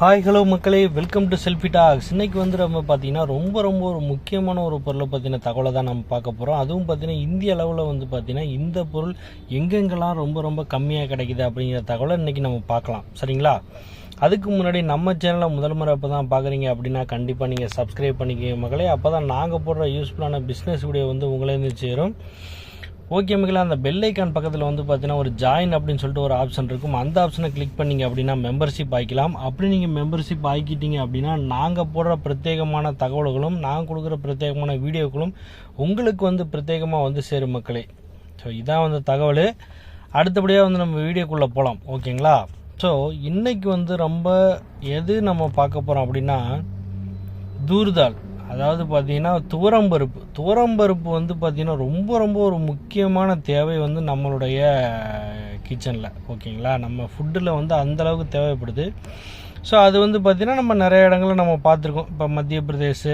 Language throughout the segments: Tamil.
ஹாய் ஹலோ மக்களே. வெல்கம் டு செல்ஃபி டாக்ஸ் இன்றைக்கி வந்து நம்ம பார்த்தீங்கன்னா ரொம்ப ரொம்ப ஒரு முக்கியமான ஒரு பொருளை பற்றின தகவலை தான் நம்ம பார்க்க போகிறோம் அதுவும் பார்த்தீங்கன்னா இந்திய அளவில் வந்து பார்த்தீங்கன்னா இந்த பொருள் எங்கெங்கெல்லாம் ரொம்ப ரொம்ப கம்மியாக கிடைக்குது அப்படிங்கிற தகவலை இன்றைக்கி நம்ம பார்க்கலாம். சரிங்களா? அதுக்கு முன்னாடி நம்ம சேனலை முதல் முறை அப்போ தான் பார்க்குறீங்க அப்படின்னா கண்டிப்பாக நீங்கள் சப்ஸ்கிரைப் பண்ணிக்கிங்க மக்களே. அப்போ தான் நாங்கள் போடுற யூஸ்ஃபுல்லான பிஸ்னஸ் வீடியோ வந்து உங்களே சேரும். ஓகே மக்களே அந்த பெல் ஐக்கான் பக்கத்தில் வந்து பார்த்தீங்கன்னா ஒரு ஜாயின் அப்படின்னு சொல்லிட்டு ஒரு ஆப்ஷன் இருக்கும். அந்த ஆப்ஷனை கிளிக் பண்ணீங்க அப்படின்னா மெம்பர்ஷிப் ஆகிக்கலாம் அப்படி நீங்கள் மெம்பர்ஷிப் ஆக்கிட்டீங்க அப்படின்னா நாங்கள் போடுற பிரத்யேகமான தகவல்களும் நாங்கள் கொடுக்குற பிரத்யேகமான வீடியோக்களும் உங்களுக்கு வந்து பிரத்யேகமாக வந்து சேரும் மக்களே. ஸோ இதான் வந்து தகவல். அடுத்தபடியாக வந்து நம்ம வீடியோக்குள்ளே போகலாம் ஓகேங்களா ஸோ இன்றைக்கி வந்து ரொம்ப எது நம்ம பார்க்க போகிறோம் அப்படின்னா தூர்தால். அதாவது பார்த்திங்கன்னா துவரம்பருப்பு துவரம்பருப்பு வந்து பார்த்தீங்கன்னா ரொம்ப ரொம்ப ஒரு முக்கியமான தேவை வந்து நம்மளுடைய கிச்சனில் ஓகேங்களா? நம்ம ஃபுட்டில் வந்து அந்த அளவுக்கு தேவைப்படுது. ஸோ அது வந்து பார்த்திங்கன்னா நம்ம நிறைய இடங்களில் நம்ம பார்த்துருக்கோம். இப்போ மத்திய பிரதேஷ்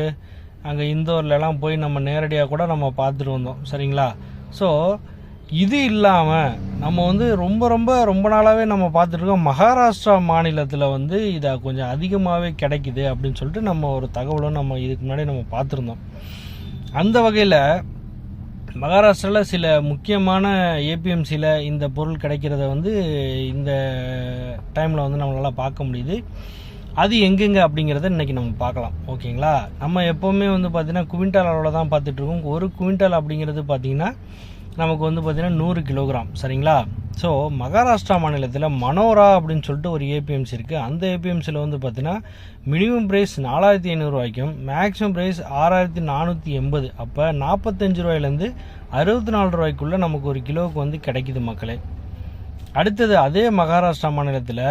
அங்கே இந்தோர்லலாம் போய் நம்ம நேரடியாக கூட நம்ம பார்த்துட்டு வந்தோம். சரிங்களா? ஸோ இது இல்லாமல் நம்ம வந்து ரொம்ப ரொம்ப ரொம்ப நாளாகவே நம்ம பார்த்துட்ருக்கோம் மகாராஷ்டிரா மாநிலத்தில் வந்து இதை கொஞ்சம் அதிகமாகவே கிடைக்குது அப்படின்னு சொல்லிட்டு நம்ம ஒரு தகவலும் நம்ம இதுக்கு முன்னாடி நம்ம பார்த்துருந்தோம். அந்த வகையில் மகாராஷ்டிராவில் சில முக்கியமான ஏபிஎம்சியில் இந்த பொருள் கிடைக்கிறத வந்து இந்த டைமில் வந்து நம்மளால் பார்க்க முடியுது. அது எங்கெங்க அப்படிங்கிறத இன்றைக்கி நம்ம பார்க்கலாம். ஓகேங்களா? நம்ம எப்போவுமே வந்து பார்த்திங்கன்னா குவிண்டால் அளவில் தான் பார்த்துட்ருக்கோம் ஒரு குவிண்டால் அப்படிங்கிறது பார்த்திங்கன்னா நமக்கு வந்து பார்த்திங்கன்னா நூறு கிலோகிராம் சரிங்களா? ஸோ மகாராஷ்டிரா மாநிலத்தில் மனோரா அப்படின்னு சொல்லிட்டு ஒரு ஏபிஎம்சி இருக்குது அந்த ஏபிஎம்சியில் வந்து பார்த்திங்கன்னா மினிமம் ப்ரைஸ் நாலாயிரத்தி ஐநூறுரூவாய்க்கும் மேக்ஸிமம் ப்ரைஸ் ஆறாயிரத்தி நானூற்றி எண்பது. அப்போ நாற்பத்தஞ்சு ரூபாயிலேருந்து அறுபத்தி நாலு ரூபாய்க்குள்ளே நமக்கு ஒரு கிலோவுக்கு வந்து கிடைக்குது மக்களே. அடுத்தது அதே மகாராஷ்டிரா மாநிலத்தில்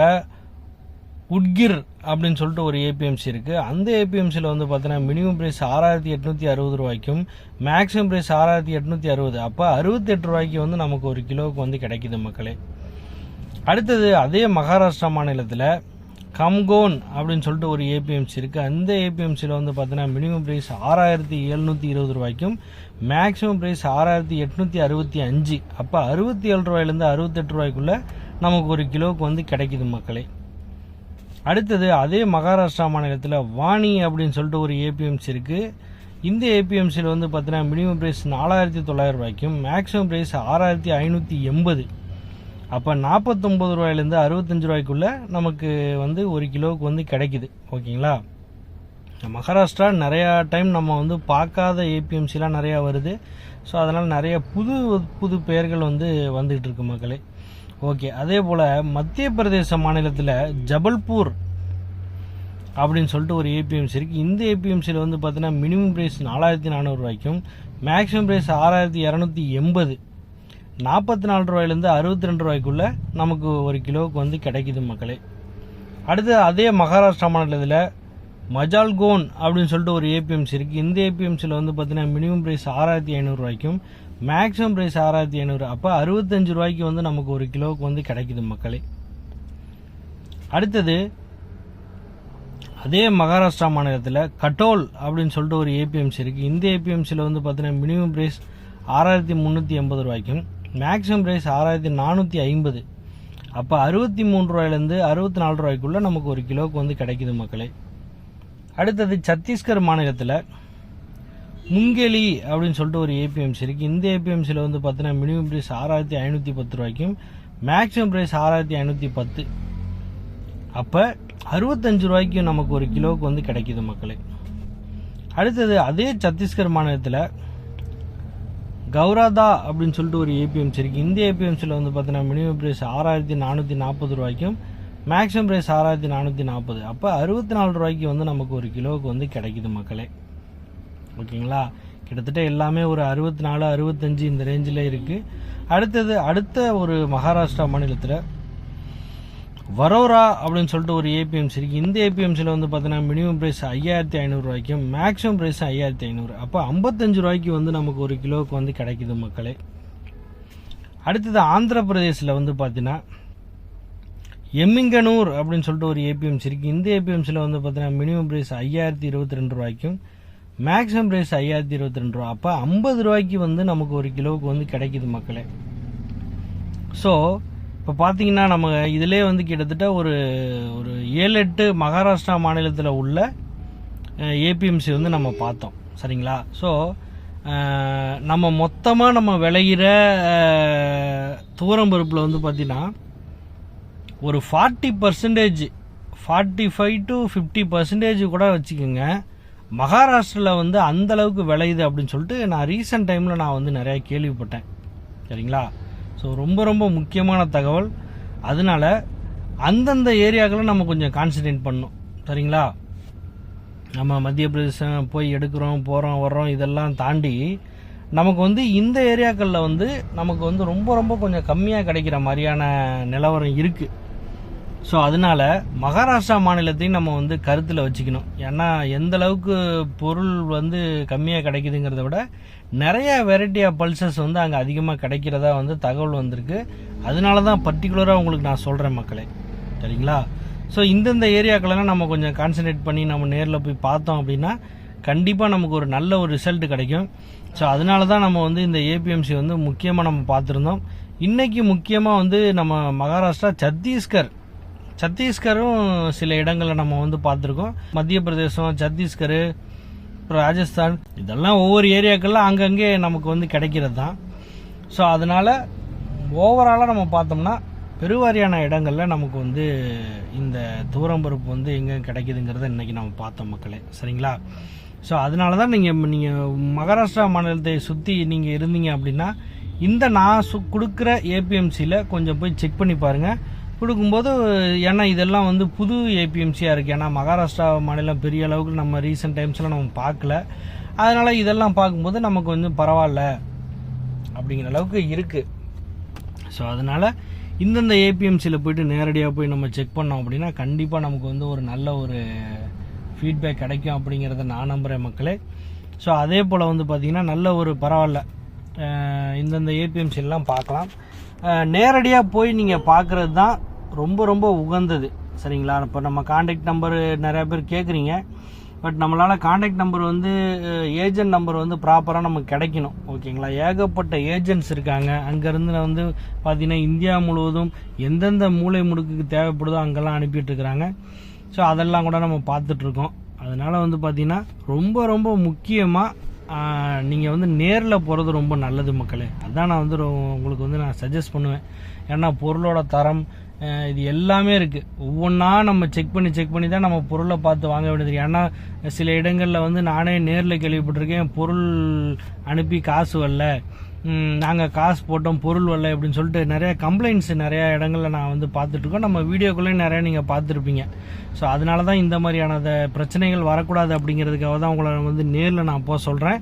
உட்கிர் அப்படின்னு சொல்லிட்டு ஒரு ஏபிஎம்சி இருக்குது அந்த ஏபிஎம்சியில் வந்து பார்த்தீங்கன்னா மினிமம் ப்ரைஸ் ஆறாயிரத்தி எட்நூற்றி அறுபது ரூபாய்க்கும் மேக்ஸிமம் ப்ரைஸ் ஆறாயிரத்தி எட்நூற்றி அறுபது. அப்போ அறுபத்தெட்டு ரூபாய்க்கு வந்து நமக்கு ஒரு கிலோவுக்கு வந்து கிடைக்குது மக்களே. அடுத்தது அதே மகாராஷ்டிரா மாநிலத்தில் கம்கோன் அப்படின்னு சொல்லிட்டு ஒரு ஏபிஎம்சி இருக்குது அந்த ஏபிஎம்சியில் வந்து பார்த்தீங்கன்னா மினிமம் ப்ரைஸ் ஆறாயிரத்தி எழுநூற்றி இருபது ரூபாய்க்கும் மேக்ஸிமம் ப்ரைஸ் ஆறாயிரத்தி எட்நூற்றி அறுபத்தி அஞ்சு. அப்போ அறுபத்தி ஏழு ரூபாயிலேருந்து அறுபத்தெட்டு ரூபாய்க்குள்ளே நமக்கு ஒரு கிலோவுக்கு வந்து கிடைக்குது மக்களே. அடுத்தது அதே மகாராஷ்டிரா மாநிலத்தில் வாணி அப்படின்னு சொல்லிட்டு ஒரு ஏபிஎம்சி இருக்குது இந்த ஏபிஎம்சியில் வந்து பார்த்தீங்கன்னா மினிமம் ப்ரைஸ் நாலாயிரத்தி தொள்ளாயிரம் ரூபாய்க்கும் மேக்ஸிமம் ப்ரைஸ் ஆறாயிரத்தி ஐநூற்றி எண்பது. அப்போ நாற்பத்தொம்பது ரூபாயிலேருந்து அறுபத்தஞ்சு ரூபாய்க்குள்ளே நமக்கு வந்து ஒரு கிலோவுக்கு வந்து கிடைக்குது. ஓகேங்களா? மகாராஷ்டிரா நிறையா டைம் நம்ம வந்து பார்க்காத ஏபிஎம்சிலாம் நிறையா வருது. ஸோ அதனால் நிறைய புது புது பெயர்கள் வந்து வந்துகிட்டு இருக்கு மக்களே. ஓகே அதே போல் மத்திய பிரதேச மாநிலத்தில் ஜபல்பூர் அப்படின்னு சொல்லிட்டு ஒரு ஏபிஎம்சி இருக்குது இந்த ஏபிஎம்சியில் வந்து பார்த்தீங்கன்னா மினிமம் ப்ரைஸ் நாலாயிரத்தி நானூறுரூவாய்க்கும் மேக்ஸிமம் ப்ரைஸ் ஆறாயிரத்தி இரநூத்தி எண்பது. நாற்பத்தி நாலு ரூபாயிலேருந்து அறுபத்தி ரெண்டு ரூபாய்க்குள்ளே நமக்கு ஒரு கிலோவுக்கு வந்து கிடைக்குது மக்களே. அடுத்து அதே மகாராஷ்டிரா மாநிலத்தில் மஜால்கோன் அப்படின்னு சொல்லிட்டு ஒரு ஏபிஎம்சி இருக்குது இந்த ஏபிஎம்சியில் வந்து பார்த்தீங்கன்னா மினிமம் ப்ரைஸ் ஆறாயிரத்தி ஐநூறுரூவாய்க்கும் மேக்ஸிமம் ப்ரைஸ் ஆறாயிரத்தி ஐநூறு. அப்போ அறுபத்தஞ்சு ரூபாய்க்கு வந்து நமக்கு ஒரு கிலோவுக்கு வந்து கிடைக்குது மக்களே. அடுத்தது அதே மகாராஷ்டிரா மாநிலத்தில் கட்டோல் அப்படின்னு சொல்லிட்டு ஒரு ஏபிஎம்சி இருக்குது இந்த ஏபிஎம்சியில் வந்து பார்த்தீங்கன்னா மினிமம் ப்ரைஸ் ஆறாயிரத்தி முந்நூற்றி எண்பது ரூபாய்க்கும் மேக்ஸிமம் ப்ரைஸ் ஆறாயிரத்தி நானூற்றி ஐம்பது. அப்போ அறுபத்தி மூணு ரூபாயிலேருந்து அறுபத்தி நாலு ரூபாய்க்குள்ளே நமக்கு ஒரு கிலோவுக்கு வந்து கிடைக்குது மக்களே. அடுத்தது சத்தீஸ்கர் மாநிலத்தில் முங்கெலி அப்படின்னு சொல்லிட்டு ஒரு ஏபிஎம்சி இருக்குது இந்த ஏபிஎம்சியில் வந்து பார்த்தீங்கன்னா மினிமம் ப்ரைஸ் ஆறாயிரத்தி ஐநூற்றி பத்து ரூபாய்க்கும் மேக்ஸிமம் ப்ரைஸ் ஆறாயிரத்தி ஐநூற்றி பத்து. அப்போ அறுபத்தஞ்சு ரூபாய்க்கும் நமக்கு ஒரு கிலோவுக்கு வந்து கிடைக்குது மக்களே. அடுத்தது அதே சத்தீஸ்கர் மாநிலத்தில் கௌராதா அப்படின்னு சொல்லிட்டு ஒரு ஏபிஎம்சி இருக்குது இந்த ஏபிஎம்சியில் வந்து பார்த்தீங்கன்னா மினிமம் ப்ரைஸ் ஆறாயிரத்தி நானூற்றி நாற்பது ரூபாய்க்கும் மேக்ஸிமம் ப்ரைஸ் ஆறாயிரத்தி நானூற்றி நாற்பது அப்போ அறுபத்தி நாலு ரூபாய்க்கு வந்து நமக்கு ஒரு கிலோவுக்கு வந்து கிடைக்குது மக்களே. ஓகேங்களா? கிட்டத்தட்ட எல்லாமே ஒரு அறுபத்தி நாலு அறுபத்தஞ்சு இந்த ரேஞ்சில் இருக்குது அடுத்தது அடுத்த ஒரு மகாராஷ்டிரா மாநிலத்தில் வரோரா அப்படின்னு சொல்லிட்டு ஒரு ஏபிஎம்சி இருக்குது இந்த ஏபிஎம்சியில் வந்து பார்த்தீங்கன்னா மினிமம் ப்ரைஸ் ஐயாயிரத்தி ஐநூறுரூவாய்க்கும் மேக்ஸிமம் ப்ரைஸ் ஐயாயிரத்தி ஐநூறு. அப்போ ஐம்பத்தஞ்சு ரூபாய்க்கு வந்து நமக்கு ஒரு கிலோவுக்கு வந்து கிடைக்குது மக்களே. அடுத்தது ஆந்திர பிரதேசில் வந்து பார்த்தீங்கன்னா எம்மிங்கனூர் அப்படின்னு சொல்லிட்டு ஒரு ஏபிஎம்சி இருக்குது இந்த ஏபிஎம்சியில் வந்து பார்த்தீங்கன்னா மினிமம் ப்ரைஸ் ஐயாயிரத்தி இருபத்தி ரெண்டு ரூபாய்க்கும் மேக்ஸிமம் ப்ரைஸ் ஐயாயிரத்தி இருபத்தி ரெண்டு ரூபா. அப்போ ஐம்பது ரூபாய்க்கு வந்து நமக்கு ஒரு கிலோவுக்கு வந்து கிடைக்குது மக்களே. ஸோ இப்போ பார்த்தீங்கன்னா நம்ம இதிலே வந்து கிட்டத்தட்ட ஒரு ஒரு ஏழு எட்டு மகாராஷ்டிரா மாநிலத்தில் உள்ள ஏபிஎம்சி வந்து நம்ம பார்த்தோம். சரிங்களா? ஸோ நம்ம மொத்தமாக நம்ம விளையிற துவரம் பருப்பில் வந்து பார்த்திங்கன்னா ஒரு forty percentage forty five to fifty percentage கூட வச்சுக்கோங்க. மகாராஷ்டிராவில் வந்து அந்த அளவுக்கு விளையுது அப்படின்னு சொல்லிட்டு நான் ரீசெண்ட் டைமில் நான் வந்து நிறையா கேள்விப்பட்டேன். சரிங்களா? ஸோ ரொம்ப ரொம்ப முக்கியமான தகவல். அதனால அந்தந்த ஏரியாக்களை நம்ம கொஞ்சம் கான்சன்ட்ரேட் பண்ணணும். சரிங்களா? நம்ம மத்திய பிரதேசம் போய் எடுக்கிறோம் போகிறோம் வர்றோம் இதெல்லாம் தாண்டி நமக்கு வந்து இந்த ஏரியாக்களில் வந்து நமக்கு வந்து ரொம்ப ரொம்ப கொஞ்சம் கம்மியாக கிடைக்கிற மாதிரியான நிலவரம் இருக்குது ஸோ அதனால மகாராஷ்டிரா மாநிலத்தையும் நம்ம வந்து கருத்தில் வச்சுக்கணும். ஏன்னா எந்த அளவுக்கு பொருள் வந்து கம்மியாக கிடைக்குதுங்கிறத விட நிறைய வெரைட்டி ஆஃப் பல்சஸ் வந்து அங்கே அதிகமாக கிடைக்கிறதா வந்து தகவல் வந்திருக்கு. அதனால தான் பர்டிகுலராக உங்களுக்கு நான் சொல்கிறேன் மக்களே. சரிங்களா? ஸோ இந்தந்த ஏரியாக்களெல்லாம் நம்ம கொஞ்சம் கான்சன்ட்ரேட் பண்ணி நம்ம நேரில் போய் பார்த்தோம் அப்படின்னா கண்டிப்பாக நமக்கு ஒரு நல்ல ஒரு ரிசல்ட் கிடைக்கும். ஸோ அதனால தான் நம்ம வந்து இந்த ஏபிஎம்சி வந்து முக்கியமாக நம்ம பார்த்துருந்தோம். இன்றைக்கி முக்கியமாக வந்து நம்ம மகாராஷ்டிரா சத்தீஸ்கர் சத்தீஸ்கரும் சில இடங்களில் நம்ம வந்து பார்த்துருக்கோம். மத்திய பிரதேசம் சத்தீஸ்கர் அப்புறம் ராஜஸ்தான் இதெல்லாம் ஒவ்வொரு ஏரியாக்கள்லாம் அங்கங்கே நமக்கு வந்து கிடைக்கிறது தான் ஸோ அதனால் ஓவராலாக நம்ம பார்த்தோம்னா பெருவாரியான இடங்களில் நமக்கு வந்து இந்த தூரம் பருப்பு வந்து எங்கே கிடைக்குதுங்கிறத இன்றைக்கி நம்ம பார்த்தோம் மக்களே. சரிங்களா? ஸோ அதனால தான் நீங்கள் நீங்கள் மகாராஷ்டிரா மாநிலத்தை சுற்றி நீங்கள் இருந்தீங்க அப்படின்னா இந்த நான் சு கொடுக்குற ஏபிஎம்சியில் கொஞ்சம் போய் செக் பண்ணி பாருங்கள் கொடுக்கும்போது ஏன்னா இதெல்லாம் வந்து புது ஏபிஎம்சியாக இருக்குது ஏன்னா மகாராஷ்டிரா மாநிலம் பெரிய அளவுக்கு நம்ம ரீசெண்ட் டைம்ஸ்லாம் நம்ம பார்க்கல. அதனால் இதெல்லாம் பார்க்கும்போது நமக்கு வந்து பரவாயில்ல அப்படிங்கிற அளவுக்கு இருக்குது ஸோ அதனால் இந்தந்த ஏபிஎம்சியில் போயிட்டு நேரடியாக போய் நம்ம செக் பண்ணோம் அப்படின்னா கண்டிப்பாக நமக்கு வந்து ஒரு நல்ல ஒரு ஃபீட்பேக் கிடைக்கும் அப்படிங்கிறத நான் நம்புகிறேன் மக்களே. ஸோ அதே போல் வந்து பார்த்திங்கன்னா நல்ல ஒரு பரவாயில்ல. இந்தந்த ஏபிஎம்சிலாம் பார்க்கலாம். நேரடியாக போய் நீங்கள் பார்க்குறது தான் ரொம்ப ரொம்ப உகந்தது. சரிங்களா? இப்போ நம்ம காண்டாக்ட் நம்பர் நிறையா பேர் கேட்குறீங்க பட் நம்மளால் காண்டாக்ட் நம்பர் வந்து ஏஜென்ட் நம்பர் வந்து ப்ராப்பராக நமக்கு கிடைக்கணும். ஓகேங்களா? ஏகப்பட்ட ஏஜென்ட்ஸ் இருக்காங்க. அங்கேருந்து வந்து பார்த்தீங்கன்னா இந்தியா முழுவதும் எந்தெந்த மூலை முடுக்குக்கு தேவைப்படுதோ அங்கெல்லாம் அனுப்பிட்டுருக்குறாங்க. ஸோ அதெல்லாம் கூட நம்ம பார்த்துட்ருக்கோம் அதனால் வந்து பார்த்திங்கன்னா ரொம்ப ரொம்ப முக்கியமாக நீங்கள் வந்து நேரில் போகிறது ரொம்ப நல்லது மக்களே. அதான் நான் வந்து உங்களுக்கு வந்து நான் சஜஸ்ட் பண்ணுவேன். ஏன்னா பொருளோட தரம் இது எல்லாமே இருக்குது ஒவ்வொன்றா நம்ம செக் பண்ணி செக் பண்ணி தான் நம்ம பொருளை பார்த்து வாங்க வேண்டியது. ஏன்னா சில இடங்களில் வந்து நானே நேரில் கேள்விப்பட்டிருக்கேன் பொருள் அனுப்பி காசு வரல. நாங்கள் காசு போட்டோம் பொருள் வரல அப்படின்னு சொல்லிட்டு நிறைய கம்ப்ளைண்ட்ஸ் நிறையா இடங்களில் நான் வந்து பார்த்துட்ருக்கோம் நம்ம வீடியோக்குள்ளேயும் நிறையா நீங்கள் பார்த்துருப்பீங்க. ஸோ அதனால தான் இந்த மாதிரியான பிரச்சனைகள் வரக்கூடாது அப்படிங்கிறதுக்காக தான் உங்களை வந்து நேரில் நான் போக சொல்கிறேன்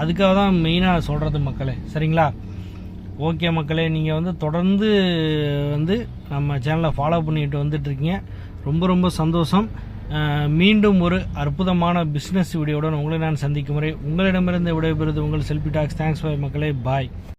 அதுக்காக தான் மெயினாக சொல்கிறது மக்களே. சரிங்களா? ஓகே மக்களே நீங்கள் வந்து தொடர்ந்து வந்து நம்ம சேனலை ஃபாலோ பண்ணிட்டு வந்துட்டுருக்கீங்க ரொம்ப ரொம்ப சந்தோஷம். மீண்டும் ஒரு அற்புதமான பிஸ்னஸ் வீடியோவுடன் உங்களை நான் சந்திக்கும் முறை உங்களிடமிருந்து விடைபெறுவது உங்கள் செல்ஃபி டாக்ஸ். தேங்க்ஸ் ஃபார் மக்களே. பாய்